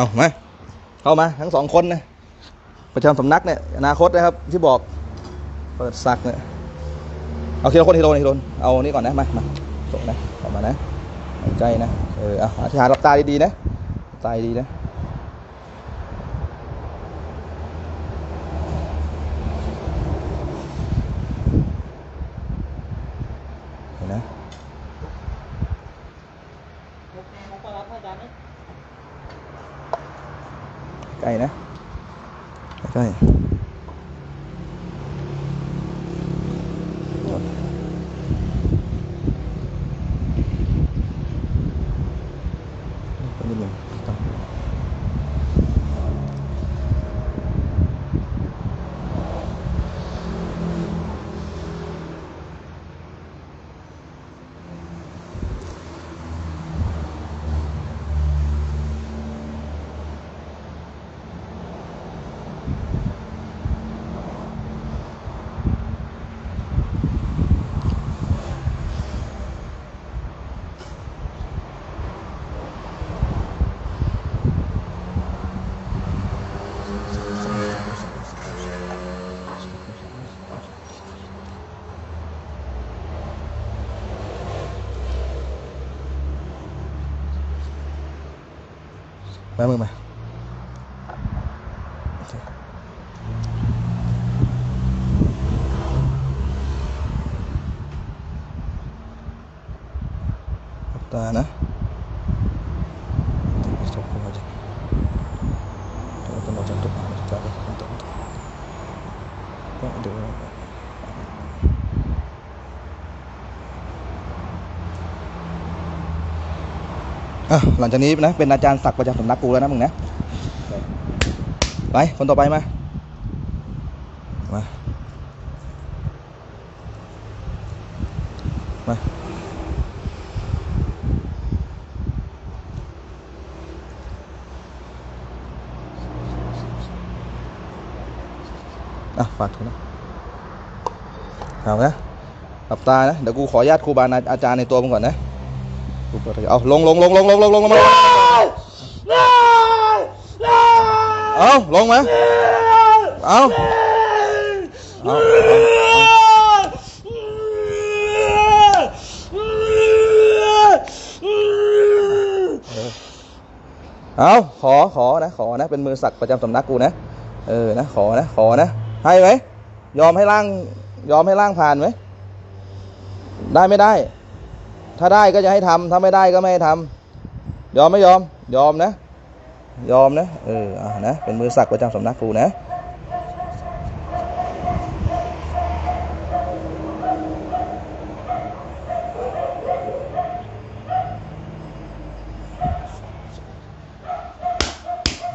เอามาเข้ามาทั้งสองคนนะประจำสำนักเนี่ยอนาคตนะครับ ที่บอกเปิดสักเนี่ยเอาทีละคนทีละคนทีละคนเอานี่ก่อนนะมามาส่งนะออกมานะใกล้นะเออเอาอธิษฐานรับตาดีๆนะตาดีนะ Cảm. อะหลังจากนี้นะเป็นอาจารย์ศักดิ์ประจำสำนักกูแล้วนะมึงนะไปคนต่อไปมามามาอะฝากถูกนะเอานะหลับตานะ เดี๋ยวกูขออนุญาตครูบาอาจารย์ในตัวมึงก่อนนะ กูเปิดเอาลงลงลงลงลงลงลงลงมาเอาลงมาเอาเอาเอาขอขอนะขอนะเป็นมือศักประจำสำนักกูนะเออนะขอนะขอนะให้ไหมยอมให้ร่างยอมให้ร่างผ่านไหมได้ไม่ได้ ถ้าได้ก็จะให้ทำถ้าไม่ได้ก็ไม่ให้ทำยอมไม่ยอม ยอมนะ ยอมนะ เอออะนะ เป็นมือศักประจำสำนักครูนะ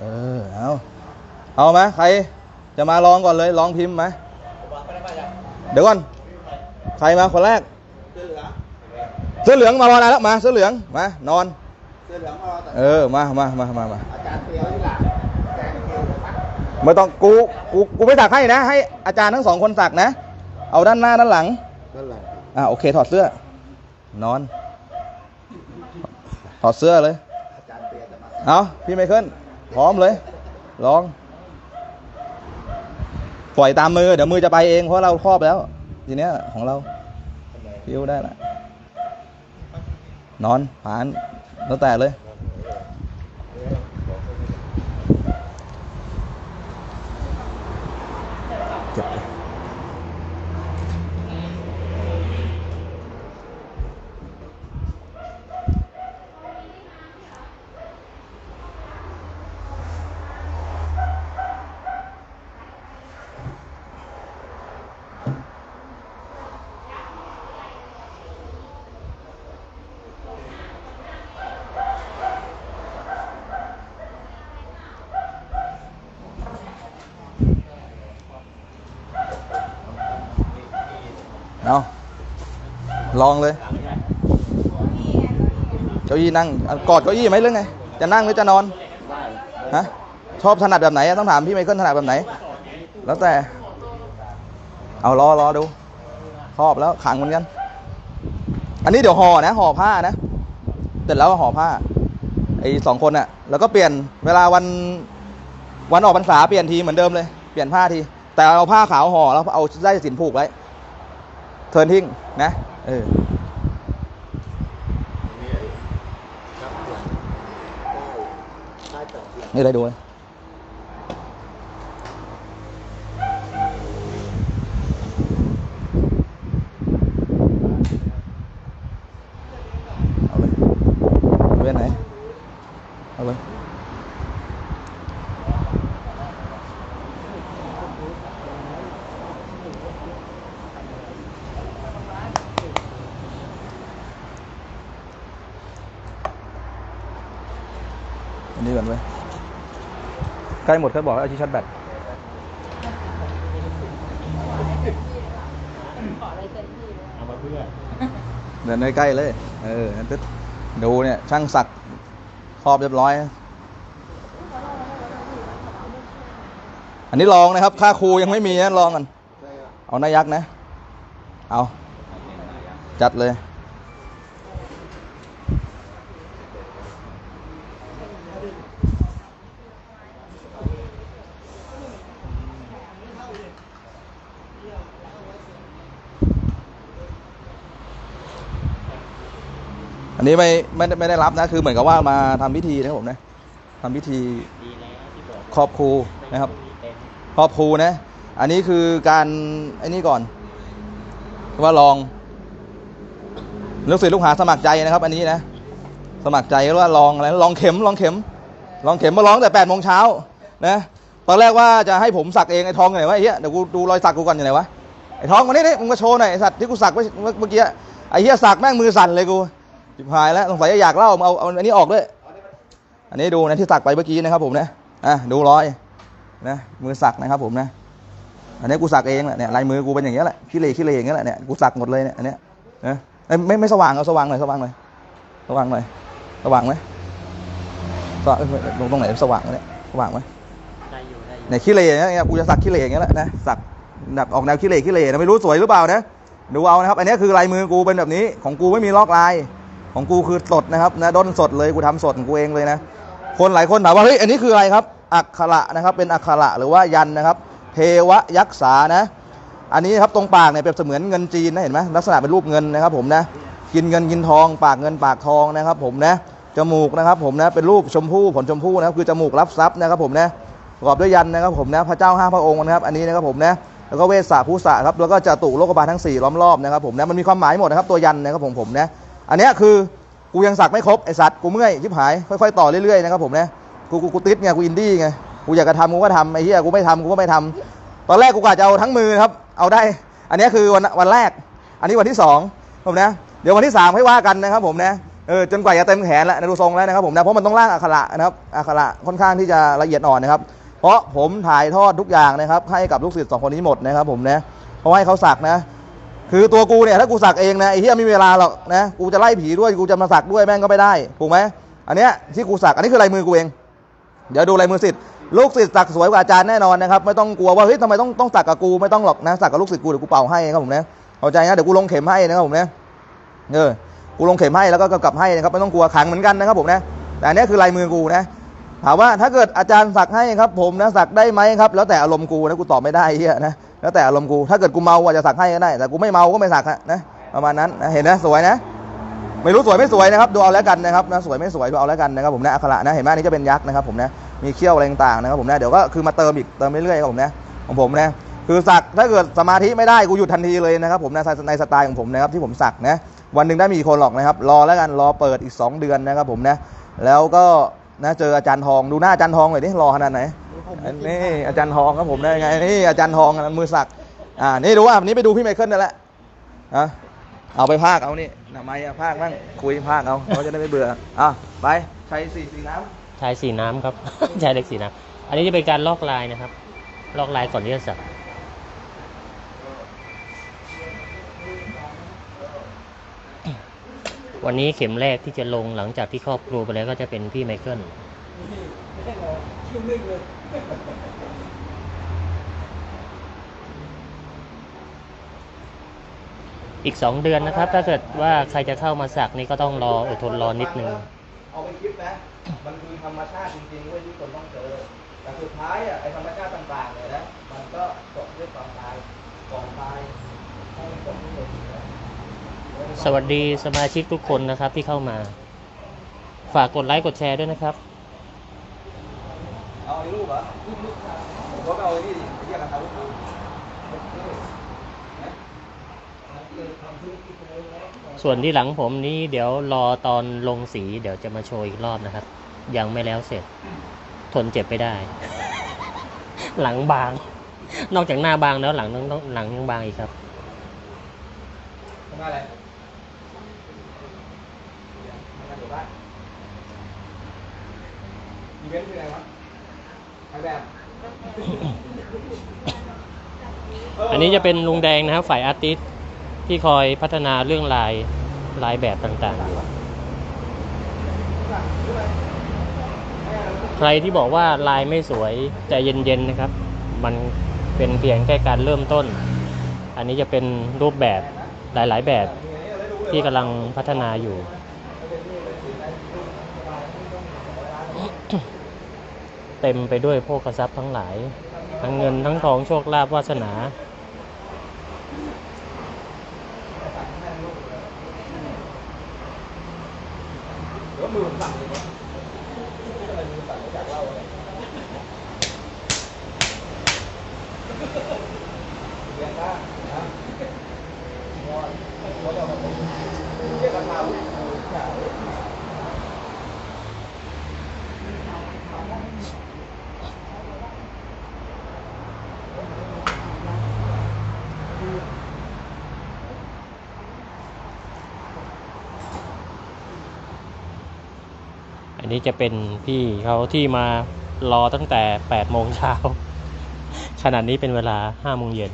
เออเอาเอาไหมใครจะมาลองก่อนเลยลองพิมพ์ไหมเดี๋ยวก่อน ใครมาคนแรก สื้อเหลืองมารอนานแล้วมาเสื้อเหลืองมานอนเสื้อเหลืองมาแต่เออมามามามามาอาจารย์เตียวที่หลังอาจารย์เตียวปักไม่ต้องกูกูกูไม่สักให้นะ ให้อาจารย์ทั้งสองคนสักนะ เอาด้านหน้าด้านหลังนั่นแหละอ่าโอเคถอดเสื้อ นอน ถอดเสื้อเลยอาจารย์เตียวจะมาเอาพี่ไมเคิลพร้อมเลยลองปล่อยตามมือเดี๋ยวมือจะไปเองเพราะเราครอบแล้ว ทีเนี้ยของเราฟิวได้ละ นอนผ่านแล้วแต่เลย เก็บเลย เอาลองเลยเก้าอี้นั่งกอดเก้าอี้ไหมหรือไงจะนั่งหรือจะนอนฮะชอบถนัดแบบไหนต้องถามพี่ไมเคิลถนัดแบบไหน แล้วแต่ เอารอรอดูครอบแล้วขังเหมือนกัน อันนี้เดี๋ยวห่อนะห่อผ้านะเสร็จแล้วห่อผ้าไอ้สองคนอะ แล้วก็เปลี่ยนเวลาวันวันออกพรรษาเปลี่ยนทีเหมือนเดิมเลย เปลี่ยนผ้าที แต่เอาผ้าขาวห่อแล้วเอาได้สินผูกไว้ เทิร์นทิ้งนะเออใช่แต่เสียงนี่เลยดูเลยเอาเลยเว้นไหนเอาเลยอันนี้ก่อนไว้ย ใก ล้หมดเขาบอกให้เอาที่ชาร์จแบตเดินใกล้ๆเลย เออนั่นตึ๊ดดูเนี่ย ช่างสักครอบเรียบร้อยนะอันนี้ลองนะครับ ค่าครูยังไม่มีนะลองกันใช่ครับเอาหน้ายักษ์นะ เอา จัดเลย อันนี้ไม่ไม่ได้ไม่ได้รับนะคือเหมือนกับว่ามาทำพิธีนะครับผมนะทำพิธีครอบครูนะครับครอบครูนะ อันนี้คือการไอ้นี่ก่อน ว่าลองลูกศิษย์ลูกหาสมัครใจนะครับ อันนี้นะ สมัครใจว่าลองอะไรลองเข็มลองเข็ม ลองเข็มมาลองแต่แปดโมงเช้านะตอนแรกว่าจะให้ผมสักเองไอ้ทองอยู่ไหนวะไอ้เหี้ยเดี๋ยวกูดูรอยสักกูก่อนอยู่ไหนวะไอ้ทองมานี่นี่มึงมาโชว์หน่อยไอ้สัตว์ที่กูสักเมื่อเมื่อกี้ไอ้เหี้ยสักแม่งมือสั่นเลยกู จิบหายแล้วสงสัยจะอยากเล่าเอาเอาอันนี้ออกด้วย อันนี้ดูนะที่สักไปเมื่อกี้นะครับผมนะอะดูรอยนะมือสักนะครับผมนะ อันนี้กูสักเองแหละเนี่ยลายมือกูเป็นอย่างเงี้ยแหละขี้เหร่ขี้เหร่อย่างเงี้ยแหละเนี่ยกูสักหมดเลยเนี่ยอันเนี้ยนะเอ้ยไม่ไม่สว่างเอาสว่างหน่อยสว่างหน่อยสว่างหน่อยสว่างไหมสว่างเอ้ยตรงตรงไหนสว่างวะเนี่ยสว่างไหมได้อยู่ได้อยู่เนี่ยขี้เหร่อย่างเงี้ยกูจะสักขี้เหร่อย่างเงี้ยแหละนะสักแบบออกแนวขี้เหร่ขี้เหร่นะไม่รู้สวยหรือเปล่านะดูเอานะครับ อันนี้คือลายมือกูเป็นแบบนี้ของกูไม่มีลอกลาย ของกูคือสดนะครับนะด้นสดเลยกูทำสดของกูเองเลยนะ คนหลายคนถามว่าเฮ้ยอันนี้คืออะไรครับ อักขระนะครับ เป็นอักขระหรือว่ายันนะครับ เทวยักษานะ อันนี้ครับตรงปากเนี่ยเปรียบเสมือนเงินจีนนะเห็นไหมลักษณะเป็นรูปเงินนะครับ ผมนะกินเงินกินทอง ปากเงินปากทองนะครับ ผมนะจมูกนะครับ ผมนะเป็นรูปชมพู่ผลชมพู่นะครับคือจมูกรับทรัพย์นะครับ ผมนะประกอบด้วยยันนะครับ ผมนะพระเจ้าห้าพระองค์นะครับ อันนี้นะครับผมนะแล้วก็เวสสาภูสะครับแล้วก็จตุโลกบาลทั้งสี่ล้อมรอบนะครับผมนะมันมีความหมายหมดนะครับตัวยันนะครับผมผมนะ อันเนี้ยคือกูยังสักไม่ครบไอสัตว์กูเมื่อยชิบหายค่อยๆต่อเรื่อยๆนะครับผมนะกูกูกูติดไงกูอินดี้ไงกูอยากจะทำกูก็ทำไอ้เหี้ยกูไม่ทำกูก็ไม่ทำตอนแรกกูกะจะเอาทั้งมือครับเอาได้ อันนี้คือวันวันแรก อันนี้วันที่สองผมนะเดี๋ยววันที่สามให้ว่ากันนะครับผมนะเออจนกว่าจะเต็มแขนแล้วนะดูทรงแล้วนะครับผมนะเพราะมันต้องล่างอักขระนะครับอักขระค่อนข้างที่จะละเอียดอ่อนนะครับเพราะผมถ่ายทอดทุกอย่างนะครับให้กับลูกศิษย์สองคนนี้หมดนะครับผมนะเพราะให้เขาสักนะ คือตัวกูเนี่ยถ้ากูสักเองนะไอ้เหี้ยไม่มีเวลาหรอกนะกูจะไล่ผีด้วยกูจะมาสักด้วยแม่งก็ไม่ได้ถูกไหมอันเนี้ยที่กูสักอันนี้คือลายมือกูเอง เดี๋ยวดูลายมือศิษย์ลูกศิษย์สักสวยกว่าอาจารย์แน่นอนนะครับไม่ต้องกลัวว่าเฮ้ยทำไมต้องต้องสักกับกูไม่ต้องหรอกนะสักกับลูกศิษย์กูเดี๋ยวกูเป่าให้ครับผมนะเข้าใจนะเดี๋ยวกูลงเข็มให้นะครับผมนะเออกูลงเข็มให้แล้วก็กำกับให้นะครับไม่ต้องกลัวขังเหมือนกันนะครับผมนะแต่อันเนี้ยคือลายมือกูนะ ถามว่าถ้าเกิดอาจารย์สักให้ครับผมนะสักได้ไหมครับ แล้วแต่อารมณ์กูนะกูตอบไม่ได้เฮียนะแล้วแต่อารมณ์กูถ้าเกิดกูเมาอาจจะสักให้ก็ได้ แต่กูไม่เมาก็ไม่สักฮะนะประมาณนั้นนะเห็นนะสวยนะ ไม่รู้สวยไม่สวยนะครับดูเอาแล้วกันนะครับนะสวยไม่สวยดูเอาแล้วกันนะครับผมนะอักขระนะเห็นไหมอันนี่จะเป็นยักษ์นะครับผมนะมีเขี้ยวอะไรต่างๆนะครับผมนะเดี๋ยวก็คือมาเติมอีกเติมเรื่อยๆครับผมนะของผมนะคือสักถ้าเกิดสมาธิไม่ได้กูหยุดทันทีเลยนะครับผมนะในสไตล์ของผมนะครับที่ผมสักนะวันหนึ่งได้มีคนหรอกนะครับรอแล้วกันรอเปิดอีก 2 เดือนนะครับผมนะแล้วก็ นะเจออาจารย์ทองดูหน้าอาจารย์ทองหน่อยดิรอขนาดไหนอันนี่อาจารย์ทองครับผมได้ไงนี่อาจารย์ทองมือสักอ่านี่ดูว่าวันนี้ไปดูพี่ไมเคิลนั่นแหละอะเอาไปภาคเอานี่ทำไมอะภาคบ้างคุยภาคเอาเขาจะได้ไม่เบื่ออะไปใชัยสี่สีน้ชายสีน้ำครับ ใชายเล็กสีน้ำอันนี้จะเป็นการลอกลายนะครับ ลอกลายก่อนที่จะสัก วันนี้เข็มแรกที่จะลงหลังจากที่ครอบครัวไปแล้วก็จะเป็นพี่ไมเคิลอีกสองเดือนนะครับ ถ้าเกิดว่าใครจะเข้ามาสักนี่ก็ต้องรออดทนรอนิดนึงเอาไปคลิปนะมันคือธรรมชาติจริงๆเว้ยที่คนต้องเจอแต่สุดท้ายอะไอธรรมชาติต่างๆเนี่ยนะมันก็จบด้วยความตายก่อนตายให้มันจบด้วย สวัสดีสมาชิกทุกคนนะครับที่เข้ามา ฝากกดไลค์กดแชร์ด้วยนะครับ เอาไอ้รูปเหรอผมก็เอาไอ้นี่ดิเรียกกันเอารูปดูนะส่วนที่หลังผมนี้เดี๋ยวรอตอนลงสีเดี๋ยวจะมาโชว์อีกรอบนะครับ ยังไม่แล้วเสร็จ ทนเจ็บไปได้ หลังบาง นอกจากหน้าบางแล้วหลังต้องต้องหลังยังบางอีกครับทำงานอะไรทำงานอยู่บ้าน อีเวนต์คืออะไรวะถ่ายแบบ อันนี้จะเป็นลุงแดงนะครับ ฝ่ายอาร์ติสต์ที่คอยพัฒนาเรื่องลายลายแบบต่างๆอยู่ใครที่บอกว่าลายไม่สวยใจเย็นๆนะครับ มันเป็นเพียงแค่การเริ่มต้น อันนี้จะเป็นรูปแบบหลายๆแบบที่กำลังพัฒนาอยู่ เต็มไปด้วยโภคทรัพย์ทั้งหลาย ทั้งเงินทั้งทองโชคลาภวาสนา แล้วมือสั่งเลยวะอะไรมือสั่นจากเล่าเลยเรียนได้นะวอนวอนจะมาเป็นเรียกราคาวุฒิอย่าเลย อั นนี้จะเป็นพี่เขาที่มารอตั้งแต่8โมงเช้าขนาดนี้เป็นเวลา5โมงเย็น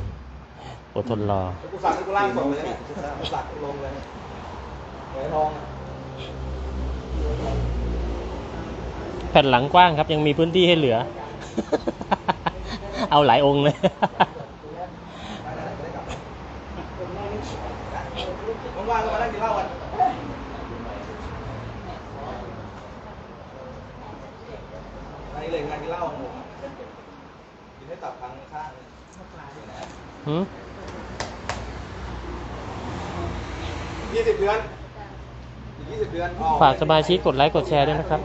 อดทนรอกูสั่งให้กูล่างส่งเลยเนี่ยกูสั่งกูลงเลยเหวยทองแผ่นหลังกว้างครับยังมีพื้นที่ให้เหลือ เอาหลายองค์เลย ว่างๆก็มานั่งกินเหล้ากันอั นนี้เลยงานกินเหล้าของผมกินให้ตับพังข้างเลยหืมยี่สิบเดือนอีกยี่สิบเดือนออ ฝากสมาชิกกดไลค์กดแชร์ด้วยนะครับ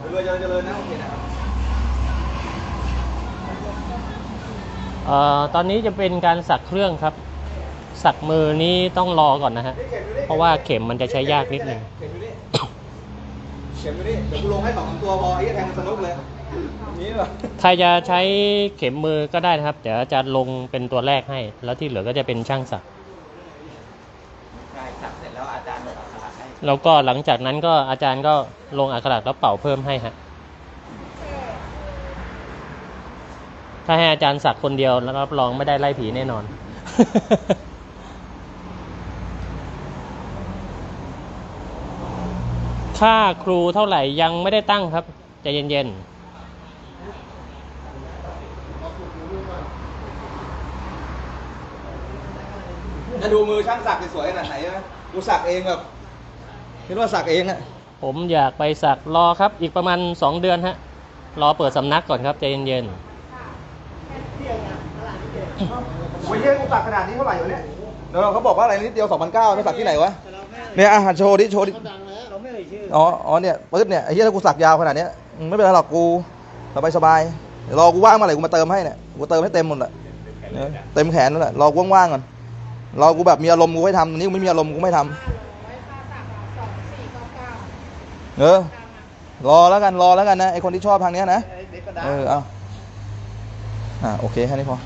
เจริญเจริญเจริญนะโอเคนะเอ่อตอนนี้จะเป็นการสักเครื่องครับ สักมือนี้ต้องรอก่อนนะฮะนี่เข็มอยู่นี่เพราะว่าเข็มมันจะใช้ยากนิดนึงเข็มอยู่นี่ เข็มอยู่นี่ เดี๋ยวกูลงให้สองสามตัวพอไอ้แทงมันสนุกเลยนี่เหรอ ใครจะใช้เข็มมือก็ได้นะครับ เดี๋ยวอาจารย์ลงเป็นตัวแรกให้ แล้วที่เหลือก็จะเป็นช่างสักใช่สักเสร็จแล้วอาจารย์บอกอักขระให้แล้วก็หลังจากนั้นก็อาจารย์ก็ลงอักขระแล้วเป่าเพิ่มให้ฮะถ้าให้อาจารย์สักคนเดียวแล้วรับรองไม่ได้ไล่ผีแน่นอนค่าครูเท่าไหร่ยังไม่ได้ตั้งครับใจเย็น จะดูมือช่างสักสวยๆขนาดไหนใช่ไหมกูสักเองแบบคิดว่าสักเองอะๆผมอยากไปสักรอครับ อีกประมาณสองเดือนฮะ รอเปิดสำนักก่อนครับใจเย็นโอ้ยเฮ้ยกูสักขนาดนี้เท่าไหร่วะเนี่ยเดี๋ยวเขาบอกว่าอะไรนิดเดียว2,900ไม่สักที่ไหนวะเนี่ยอะโชว์ดิโชว์ดิดังแล้วเราไม่เอ่ยชื่ออ๋ออ๋อเนี่ยปึ๊บเนี่ยไอ้เหี้ยถ้ากูสักยาวขนาดเนี้ยอืมไม่เป็นไรหรอกกูสบายสบายๆเดี๋ยวรอกูว่างเมื่อไหร่กูมาเติมให้เนี่ยกูเติมให้เต็มหมดแหละเออเต็มแขนนั่นแหละรอกูว่างๆก่อน รากูแบบมีอารมณ์กูไม่ทำนี่กูไม่มีอารมณ์กูไม่ทำเออ รอแล้วกันรอแล้วกันนะไอคนที่ชอบทางเนี้ยนะ เออเอาอ่าโอเคแค่นี้พอ